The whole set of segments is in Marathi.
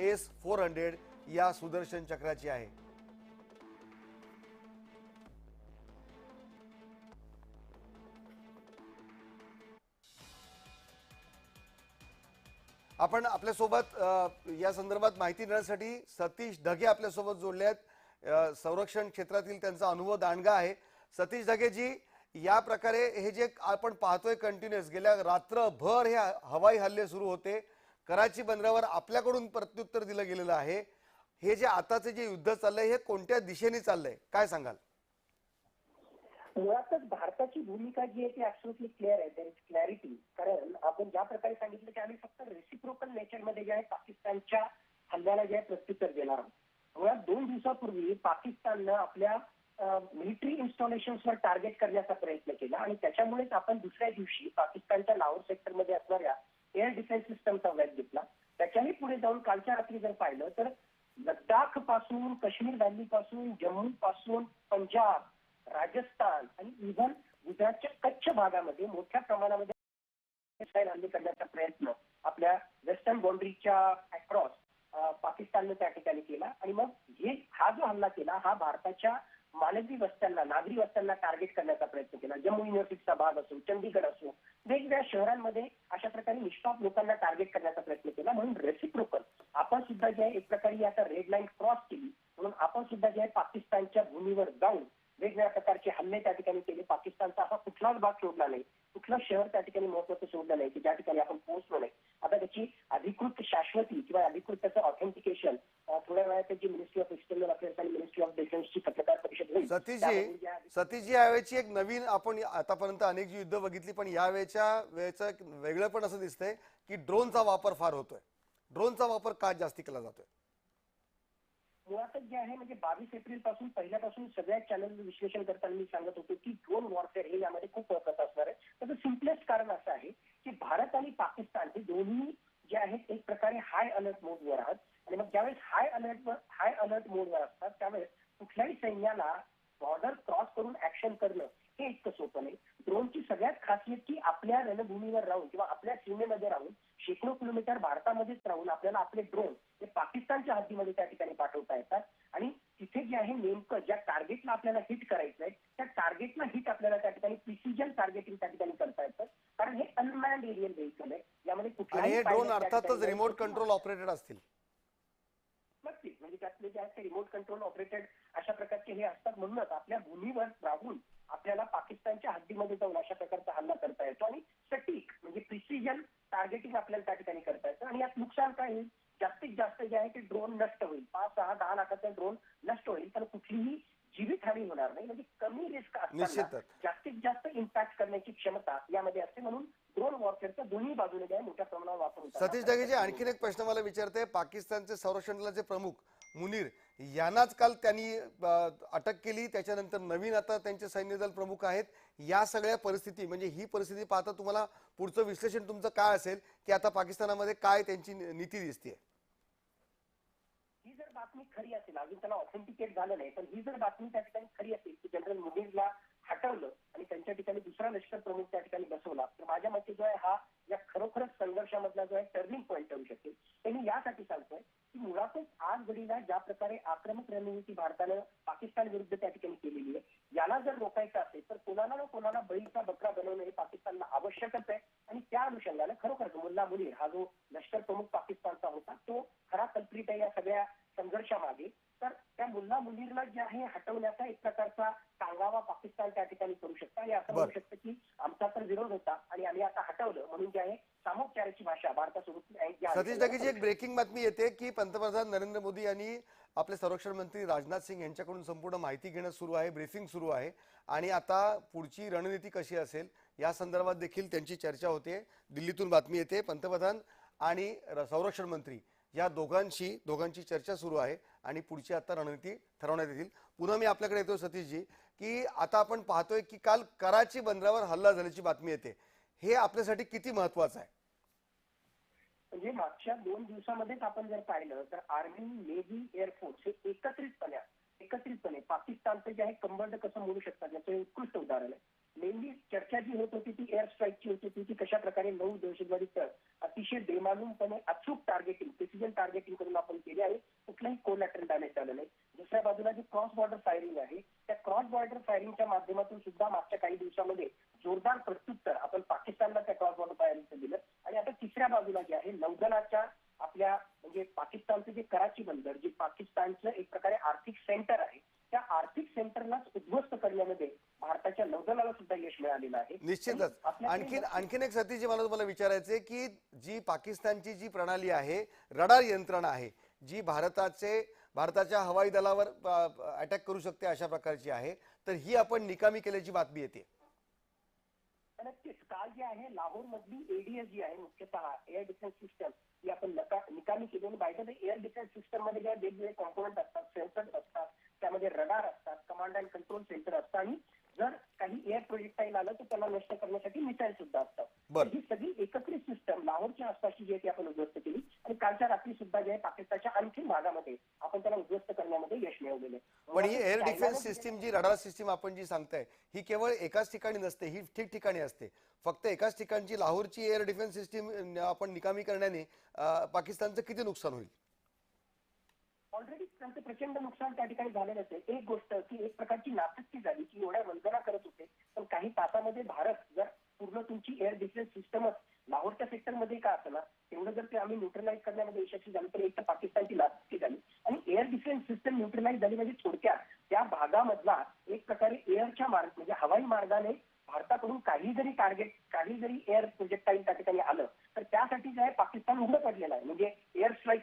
एस फोर हंड्रेड या सुदर्शन चक्राची आहे. आपण आपल्यासोबत या संदर्भात माहिती देण्यासाठी सतीश ढगे आपल्यासोबत जोडले आहेत. संरक्षण क्षेत्रातील त्यांचा अनुभव दांडगा आहे. सतीश ढगेजी या प्रकारे हे जे आपण पाहतोय कंटिन्युअस गेल्या रात्रभर हे हवाई हल्ले सुरू होते. कराची बंदरावर आपल्याकडून प्रत्युत्तर दिलं गेलेलं आहे. हे जे आताचे जे युद्ध चाललंय हे कोणत्या दिशेने चाललंय? काय सांगाल? मुळातच भारताची भूमिका जी आहे ती ऍब्सोल्युटली क्लिअर आहे. देर इज क्लॅरिटी कारण आपण ज्या प्रकारे सांगितलं की आम्ही फक्त रेसिप्रोकल नेचरमध्ये जे आहे पाकिस्तानच्या हल्ल्याला जे आहे प्रत्युत्तर देणार आहोत. मुळात दोन दिवसापूर्वी पाकिस्ताननं आपल्या मिलिटरी इन्स्टॉलेशन्सवर टार्गेट करण्याचा प्रयत्न केला आणि त्याच्यामुळेच आपण दुसऱ्या दिवशी पाकिस्तानच्या लाहोर सेक्टरमध्ये असणाऱ्या एअर डिफेन्स सिस्टमचा वेध घेतला. त्याच्याही पुढे जाऊन कालच्या रात्री जर पाहिलं तर लडाखपासून काश्मीर व्हॅली पासून जम्मू पासून पंजाब राजस्थान आणि इव्हन गुजरातच्या कच्छ भागामध्ये मोठ्या प्रमाणामध्ये मिसाईल हल्ले करण्याचा प्रयत्न आपल्या वेस्टर्न बाउंड्रीच्या अक्रॉस पाकिस्ताननं त्या ठिकाणी केला. आणि मग हे हा जो हल्ला केला हा भारताच्या मानवी वस्त्यांना नागरी वस्त्यांना टार्गेट करण्याचा प्रयत्न केला. जम्मू युनिव्हर्सिटीचा भाग असो चंदीगड असो वेगवेगळ्या शहरांमध्ये अशा प्रकारे निष्पाप लोकांना टार्गेट करण्याचा प्रयत्न केला. म्हणून रेसिप्रोकल आपण सुद्धा जे आहे एक प्रकारे आता रेड लाईन क्रॉस केली. म्हणून आपण सुद्धा जे आहे पाकिस्तानच्या भूमीवर जाऊन वेगवेगळ्या प्रकारचे हल्ले त्या ठिकाणी केले. पाकिस्तानचा असा कुठलाच भाग सोडला नाही. कुठलं शहर त्या ठिकाणी महत्वाचं सोडलं नाही की ज्या ठिकाणी आपण पोहोचलो नाही. आता त्याची अधिकृत शाश्वती किंवा अधिकृत त्याचं ऑथेंटिकेशन थोड्या वेळात त्याची मिनिस्ट्री ऑफ एक्सटर्नल अफेअर्स आणि मिनिस्ट्री ऑफ डिफेन्सची पत्रकार सतीशजी सतीशजी यावेळेची एक नवीन आपण आतापर्यंत अनेक जी युद्ध बघितली पण यावेळेच्या वेळेचं एक वेगळं पण असं दिसतंय की ड्रोनचा वापर फार होतोय. ड्रोनचा वापर का जास्ती केला जातोय? मुळातच जे आहे म्हणजे बावीस एप्रिलपासून पहिल्यापासून सगळ्या चॅनल विश्लेषण करताना मी सांगत होतो की ड्रोन वॉरफेअर हे यामध्ये खूप महत्वाचं असणार आहे त्याचं सिम्पलेस्ट कारण असं आहे की भारत आणि पाकिस्तान हे दोन्ही जे आहेत एक प्रकारे हाय अलर्ट मोडवर आहात आणि मग ज्यावेळेस हाय अलर्ट हाय अलर्ट मोडवर असतात त्यावेळेस कुठल्याही सैन्याला बॉर्डर क्रॉस करून ऍक्शन करणं हे इतकं सोपं नाही ड्रोनची सगळ्यात खासियत की आपल्या रणभूमीवर राहून किंवा आपल्या सीमेमध्ये राहून शेकडो किलोमीटर भारतामध्येच राहून आपल्याला आपले ड्रोन हे पाकिस्तानच्या हद्दीमध्ये त्या ठिकाणी पाठवता येतात. आणि तिथे जे आहे नेमकं ज्या टार्गेटला आपल्याला हिट करायचं आहे त्या टार्गेटला हिट आपल्याला त्या ठिकाणी प्रिसिजन टार्गेटिंग त्या ठिकाणी करता येतं. कारण हे अनमॅन्ड एरियल व्हेकल आहे. यामध्ये आणि कुठलाही हे ड्रोन अर्थातच रिमोट कंट्रोल ऑपरेटेड असतील. नक्कीच. म्हणजे त्यातले जे आहेत ते रिमोट कंट्रोल ऑपरेटेड अशा प्रकारचे हे असतात म्हणूनच आपल्या भूमीवर राहून आपल्याला पाकिस्तानच्या हद्दीमध्ये जाऊन अशा प्रकारचा हल्ला करता येतो आणि सटीक म्हणजे प्रिसिजन टार्गेटिंग आपल्याला त्या ठिकाणी करता येतं आणि यात नुकसान काय होईल जास्तीत जास्त जे आहे ते ड्रोन नष्ट होईल पाच सहा दहा लाखाचा ड्रोन नष्ट होईल पण कुठलीही जीवितहानी होणार नाही म्हणजे कमी रिस्क असताना निश्चितच. जास्तीत जास्त इम्पॅक्ट करण्याची क्षमता यामध्ये असते म्हणून ड्रोन वॉरफेअरचा मोठ्या प्रमाणावर वापर होतो सतीश ढगेजी आणखीन एक प्रश्न मला विचारते. पाकिस्तानचे संरक्षण दलाचे प्रमुख मुनीर यांनाच काल त्यांनी अटक केली. त्याच्यानंतर नवीन आता त्यांचे सैन्य दल प्रमुख आहेत. या सगळ्या परिस्थिती म्हणजे ही परिस्थिती पाहता तुम्हाला पुढचं विश्लेषण तुमचं काय असेल की आता पाकिस्तानामध्ये काय त्यांची नीती दिसते ही जर बातमी खरी असेल अजून त्याला ऑथेंटिकेट झालं नाही पण ही जर बातमी त्या ठिकाणी खरी असेल की जनरल मुनीरला हटवलं आणि त्यांच्या ठिकाणी दुसरा लष्कर प्रमुख त्या ठिकाणी बसवला तर माझ्या मते जो आहे हा या खरोखरच संघर्षामधला जो आहे टर्निंग पॉईंट ठरू शकेल ते मी यासाठी सांगतोय की मुळातच आज घडीला ज्या प्रकारे आक्रमक रणनीती भारतानं पाकिस्तान विरुद्ध त्या ठिकाणी केलेली आहे याला जर रोखायचं असेल तर कोणाला ना कोणाला बळीचा बकरा बनवणं हे आवश्यकच आहे आणि त्या अनुषंगानं खरोखरच मुल्ला मुनीर हा जो लष्कर प्रमुख पाकिस्तानचा होता तो खरा कल्प्रिट आहे या सगळ्या संघर्षामागे. तर त्या मुल्ला मुनीरला जे आहे हटवण्याचा एक प्रकारचा कांगावा पाकिस्तान त्या ठिकाणी करू शकतं. आणि असं म्हणू. शकतं की आमचा तर विरोध होता आणि आम्ही आता हटवलं. म्हणून जे आहे सामोपचाराची भाषा भारतासोबत सतीश ढगेजी एक ब्रेकिंग बातमी येते की पंतप्रधान नरेंद्र मोदी यांनी आपले संरक्षण मंत्री राजनाथ सिंग यांच्याकडून संपूर्ण माहिती घेणं सुरू आहे ब्रीफिंग सुरू आहे. आणि आता पुढची रणनीती कशी असेल या संदर्भात देखील त्यांची चर्चा होते. दिल्लीतून बातमी येते. पंतप्रधान आणि संरक्षण मंत्री या दोघांशी दोघांची चर्चा सुरू आहे आणि पुढची आता रणनीती ठरवण्यात येतील. पुन्हा मी आपल्याकडे येतो सतीशजी की आता आपण पाहतोय की काल कराची बंदरावर हल्ला झाल्याची बातमी येते. हे आपल्यासाठी किती महत्वाचं आहे? म्हणजे मागच्या दोन दिवसामध्येच आपण जर पाहिलं तर आर्मी नेव्ही एअरफोर्स हे एकत्रितपणे एकत्रितपणे पाकिस्तानचं जे आहे कंबंड कसं मोडू शकतात याचं हे उत्कृष्ट उदाहरण आहे. मेनली चर्चा जी होत होती ती एअर स्ट्राईकची होती. ती कशा प्रकारे नऊ दहशतवादी तळ अतिशय बेमालूमपणे अचूक टार्गेटिंग प्रिसिजन टार्गेटिंग करून आपण केले आहे. कुठलाही कोलॅटरल डॅमेज झालं नाही. दुसऱ्या बाजूला जी क्रॉस बॉर्डर फायरिंग आहे त्या क्रॉस बॉर्डर फायरिंगच्या माध्यमातून सुद्धा मागच्या काही दिवसामध्ये जोरदार प्रत्युत्तर आपण पाकिस्तानला त्या क्रॉस बॉर्डर फायरिंगचं दिलं. आणि आता तिसऱ्या बाजूला जे आहे नौदलाच्या आपल्या म्हणजे पाकिस्तानचं जे कराची बंदर जे पाकिस्तानचं एक प्रकारे आर्थिक सेंटर आहे त्या आर्थिक सेंटरलाच उद्ध्वस्त करण्यामध्ये भारताच्या नौदलाला सुद्धा यश मिळालेलं आहे. निश्चितच. आणखीन आणखीन एक सतीजी मला तुम्हाला विचारायचे की जी पाकिस्तानची जी प्रणाली आहे रडार यंत्रणा आहे जी भारताचे भारताच्या हवाई दलावर अटॅक करू शकते अशा प्रकारची आहे तर ही आपण निकामी केल्याची बातमी येते. नक्कीच काल जे आहे लाहोर मधली एडीएस जी आहे मुख्यतः एअर डिफेन्स सिस्टम ही आपण नका निकामी केली. आणि बाय द एअर डिफेन्स सिस्टममध्ये ज्या वेगवेगळे कॉम्पोनंट असतात सेन्सर्स असतात त्यामध्ये रडार असतात कमांड अँड कंट्रोल सेंटर असतं आणि जर काही एअर प्रोजेक्टाईल आलं तर त्याला नष्ट करण्यासाठी मिसाईल सुद्धा असतात बरं. ही सगळी एकत्रित सिस्टम लाहोरच्या आसपासची जी आहे ती आपण उद्ध्वस्त केली आणि कालच्या रात्री सुद्धा जे आहे पाकिस्तानच्या आणखी भागामध्ये आपण त्याला उद्ध्वस्त करण्यामध्ये यश मिळवलेलं आहे. पण ही एअर डिफेन्स सिस्टीम जी रडार सिस्टीम आपण जी सांगताय ही केवळ एकाच ठिकाणी नसते ही ठिकठिकाणी असते. फक्त एकाच ठिकाणची लाहोरची एअर डिफेन्स सिस्टीम आपण निकामी करण्याने पाकिस्तानचं किती नुकसान होईल? ऑलरेडी त्यांचं प्रचंड नुकसान त्या ठिकाणी झालेलं आहे. एक गोष्ट की एक प्रकारची नापत्ती झाली की एवढ्या वंदना करत होते. पण काही तासामध्ये भारत जर पूर्ण तुमची एअर डिफेन्स सिस्टमच लाहोरच्या सेक्टरमध्ये का असणार तेवढं जर ते आम्ही न्यूट्रलाइज करण्यामध्ये यशस्वी झालं तर एक तर पाकिस्तानची नापत्ती झाली आणि एअर डिफेन्स सिस्टम न्यूट्रलाइज झाली म्हणजे थोडक्यात त्या भागामधला एक प्रकारे एअरच्या मार्ग म्हणजे हवाई मार्गाने भारताकडून काही जरी टार्गेट काही जरी एअर प्रोजेक्टाईल त्या ठिकाणी आलं तर त्यासाठी जे आहे पाकिस्तान उघडं पडलेलं आहे म्हणजे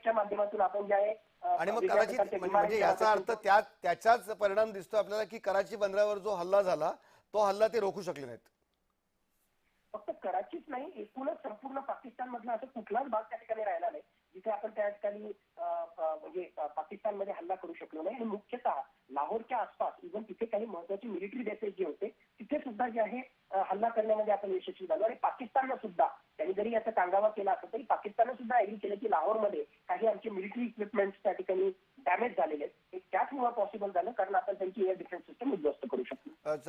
स्ट्राईकच्या माध्यमातून आपण जे आहे अं, आणि मग कदाचित प्रकारच्या म्हणजे याचा अर्थ त्या त्याचाच परिणाम दिसतो आपल्याला की कराची बंदरावर जो हल्ला झाला तो हल्ला ते रोखू शकले नाहीत. फक्त कराचीच नाही एकूणच संपूर्ण पाकिस्तान मधला असं कुठलाच भाग त्या ठिकाणी राहिला नाही जिथे आपण त्या ठिकाणी म्हणजे पाकिस्तानमध्ये हल्ला करू शकलो नाही. आणि मुख्यतः लाहोरच्या आसपास इव्हन तिथे काही महत्त्वाचे मिलिटरी बेसेस जे होते तिथे सुद्धा जे आहे हल्ला करण्यामध्ये आपण यशस्वी झालो. आणि पाकिस्ताननं सुद्धा त्यांनी जरी याचा कांगावा केला असता तरी पाकिस्ताननं सुद्धा एग्री केलं की लाहोरमध्ये काही आमचे मिलिटरी इक्विपमेंट त्या ठिकाणी डॅमेज झालेले आहेत हे त्याचमुळे पॉसिबल झालं कारण आपण त्यांची एअर डिफेन्स सिस्टम उद्ध्वस्त करू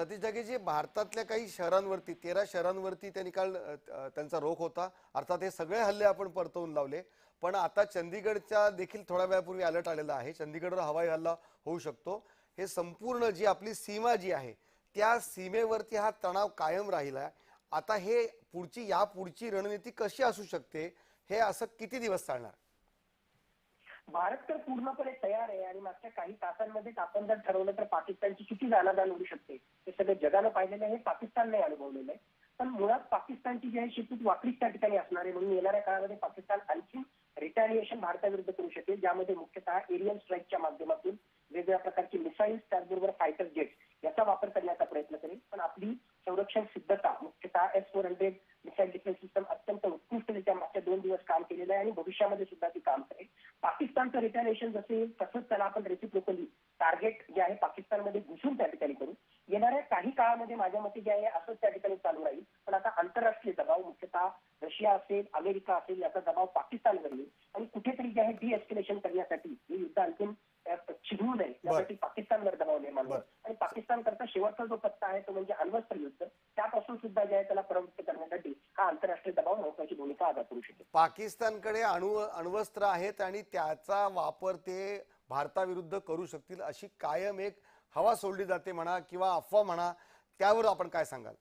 सतीश जागेजी भारतातल्या काही शहरांवरती तेरा शहरांवरती त्यांनी काल त्यांचा रोख होता. अर्थात हे सगळे हल्ले आपण परतवून लावले. पण आता चंदीगडच्या देखील थोड्या वेळापूर्वी अलर्ट आलेला आहे. चंदीगडवर हवाई हल्ला होऊ शकतो. हे संपूर्ण जी आपली सीमा जी आहे त्या सीमेवरती हा तणाव कायम राहिला आता हे पुढची या पुढची रणनीती कशी असू शकते हे असं किती दिवस चालणार? भारत तर पूर्णपणे तयार आहे आणि मागच्या काही तासांमध्येच आपण जर ठरवलं तर पाकिस्तानची किती जाणादान होऊ शकते. सगळं जगानं पाहिलेलं आहे हे पाकिस्तानने अनुभवलेलं आहे. पण मुळात पाकिस्तानची जी आहे शेपूट वाकडीच त्या ठिकाणी असणार आहे. म्हणून येणाऱ्या काळामध्ये पाकिस्तान आणखी रिटॅलिएशन भारताविरुद्ध करू शकेल ज्यामध्ये मुख्यतः एरियन स्ट्राईक माध्यमातून वेगवेगळ्या प्रकारची मिसाईल्स त्याचबरोबर फायटर जेट्स याचा वापर करण्याचा प्रयत्न करेल पण आपली संरक्षण सिद्धता मुख्यतः S four hundred missile defence system अत्यंत उत्कृष्टरित्या मागच्या दोन दिवस काम केलेलं आहे आणि भविष्यामध्ये सुद्धा ती काम करेल. पाकिस्तानचं रिटॅलिएशन जसे येईल तसंच त्याला आपण रेसिप्रोकली टार्गेट जे आहे पाकिस्तानमध्ये घुसून त्या ठिकाणी करू. येणाऱ्या काही काळामध्ये माझ्या मते जे आहे असंच त्या ठिकाणी चालू राहील. पण आता आंतरराष्ट्रीय दबाव मुख्यतः रशिया असेल अमेरिका असेल याचा दबाव पाकिस्तानवर येईल. आणि कुठेतरी जे आहे डी एस्केलेशन करण्यासाठी हे युद्ध आणखीन अ, चिघळू नये. यासाठी पाकिस्तानवर दबाव निर्माण होईल. आणि पाकिस्तान करता शेवटचा जो पत्ता आहे तो म्हणजे अण्वस्त्र युद्ध त्यापासून सुद्धा जे आहे त्याला प्रवृत्त करण्यासाठी हा आंतरराष्ट्रीय दबाव महत्वाची भूमिका अदा करू शकेल पाकिस्तानकडे अणु अण्वस्त्र आहेत आणि त्याचा वापर ते भारताविरुद्ध करू शकतील अशी कायम एक हवा सोडली जाते म्हणा किंवा अफवा म्हणा त्यावर आपण काय सांगाल?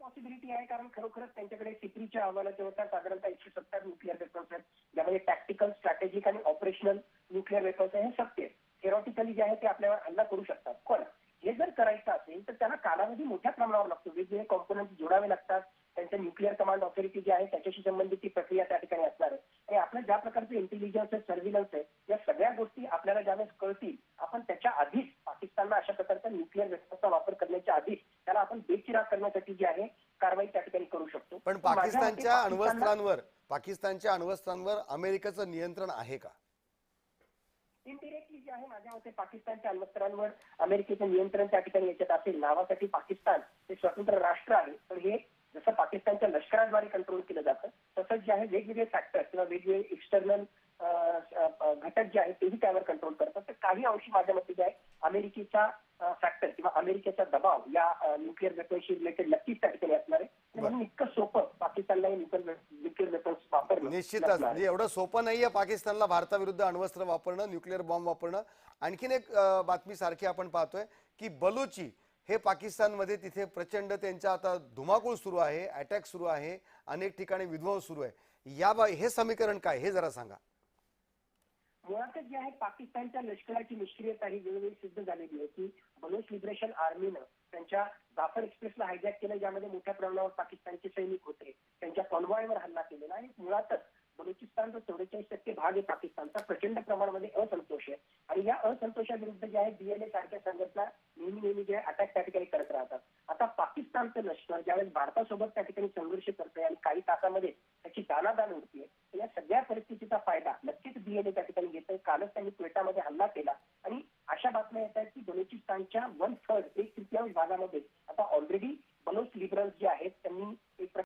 पॉसिबिलिटी आहे कारण खरोखरच त्यांच्याकडे सिपरीच्या अहवालाच्या होत्या. साधारणतः एकशे सत्तर न्यूक्लिअर वेपन्स आहेत. ज्यामध्ये टॅक्टिकल स्ट्रॅटेजिक आणि ऑपरेशनल न्यूक्लिअर वेपन्स आहे हे शक्य थेरॉटिकली जे आहे ते आपल्यावर हल्ला करू शकतात. पण हे जर करायचं असेल तर त्याला कालावधी मोठ्या प्रमाणावर लागतो. वेगवेगळे कॉम्पोनंट जोडावे लागतात. त्यांच्या न्यूक्लिअर कमांड ऑथॉरिटी जी आहे त्याच्याशी संबंधित ती प्रक्रिया त्या ठिकाणी असणार आहे. आणि आपलं ज्या प्रकारचं इंटेलिजन्स आहे सर्व्हिलन्स आहे या सगळ्या गोष्टी आपल्याला ज्यावेळेस कळतील आपण त्याच्या आधीच पाकिस्तानला अशा प्रकारचा न्यूक्लिअर वेपन्सचा वापर करण्याच्या आधीच त्याला आपण बेचिराग करण्यासाठी जी आहे कारवाई त्या ठिकाणी करू शकतो. पण पाकिस्तानच्या अण्वस्त्रांवर पाकिस्तानच्या अण्वस्त्रांवर अमेरिकेचं नियंत्रण आहे का? इनडिरेक्टली जे आहे माझ्या मते पाकिस्तानच्या अण्वस्त्रांवर अमेरिकेचं नियंत्रण त्या ठिकाणी याच्यात असेल. नावासाठी पाकिस्तान हे स्वतंत्र राष्ट्र आहे. पण हे जसं पाकिस्तानच्या लष्कराद्वारे कंट्रोल केलं जातं तसंच जे आहे वेगवेगळे फॅक्टर किंवा वेगवेगळे एक्सटर्नल घटक जे आहेत तेही त्यावर कंट्रोल करतात. तर काही अंशी माझ्या मते जे आहे अमेरिकेचा फॅक्टर किंवा अमेरिकेचा दबाव या न्यूक्लिअर वेपनशी रिलेटेड नक्कीच त्या ठिकाणी असणार आहे. म्हणून इतकं सोपं पाकिस्तानला न्यूक्लिअर वेपन्स वापरणं निश्चितच. म्हणजे एवढं सोपं नाहीये पाकिस्तानला भारताविरुद्ध अण्वस्त्र वापरणं न्यूक्लिअर बॉम्ब वापरणं. आणखीन एक बातमी सारखी आपण पाहतोय की बलुची हे पाकिस्तानमध्ये तिथे प्रचंड त्यांचा आता धुमाकूळ सुरू आहे अटॅक सुरू आहे अनेक ठिकाणी विध्वंस सुरू आहे. या बा हे समीकरण काय हे जरा सांगा. मुळातच जे आहे पाकिस्तानच्या लष्कराची निष्क्रियता ही वेळोवेळी सिद्ध झालेली आहे की बलोच लिबरेशन आर्मीनं त्यांच्या जाफर एक्सप्रेसला हायजॅक केलं ज्यामध्ये मोठ्या प्रमाणावर पाकिस्तानचे सैनिक होते त्यांच्या कॉन्वॉयवर हल्ला केलेला आणि मुळातच बलुचिस्तानचा चौवेचाळीस टक्के भाग आहे पाकिस्तानचा प्रचंड प्रमाणामध्ये असंतोष आहे आणि या असंतोषाविरुद्ध जे आहे डीएनए सारख्या संघटना नेहमी नेहमी जे अटॅक त्या ठिकाणी करत राहतात आता पाकिस्तानचं लष्कर ज्यावेळेस भारतासोबत त्या ठिकाणी संघर्ष करतोय आणि काही तासामध्ये त्याची दानादान उडतीये तर या सगळ्या परिस्थितीचा फायदा नक्कीच डीएनए त्या ठिकाणी घेतोय. कालच त्यांनी क्वेटामध्ये हल्ला केला. आणि अशा बातम्या येत आहेत की बलुचिस्तानच्या वन थर्ड एक तृतीयांश भागामध्ये आता ऑलरेडी बलोच लिबरल्स जे आहेत त्यांनी एक.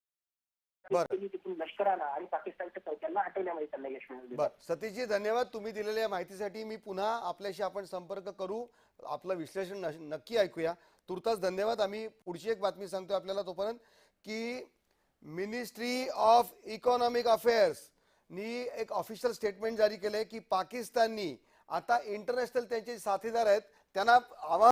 तिथून लष्कराला आणि पाकिस्तानच्या चौक्यांना हटवण्यामध्ये त्यांना यश मिळालं बर. सतीशजी धन्यवाद. तुम्ही दिलेल्या माहितीसाठी मी पुन्हा आपल्याशी आपण संपर्क करू. आपलं विश्लेषण नक्की ऐकूया. तुर्तास धन्यवाद. आम्ही पुढची एक बातमी सांगतो आपल्याला तोपर्यंत की मिनिस्ट्री ऑफ इकॉनॉमिक अफेअर्स नी एक ऑफिशियल स्टेटमेंट जारी केलंय की पाकिस्ताननी आता इंटरनॅशनल त्यांचे साथीदार आहेत. त्यांना आव्हान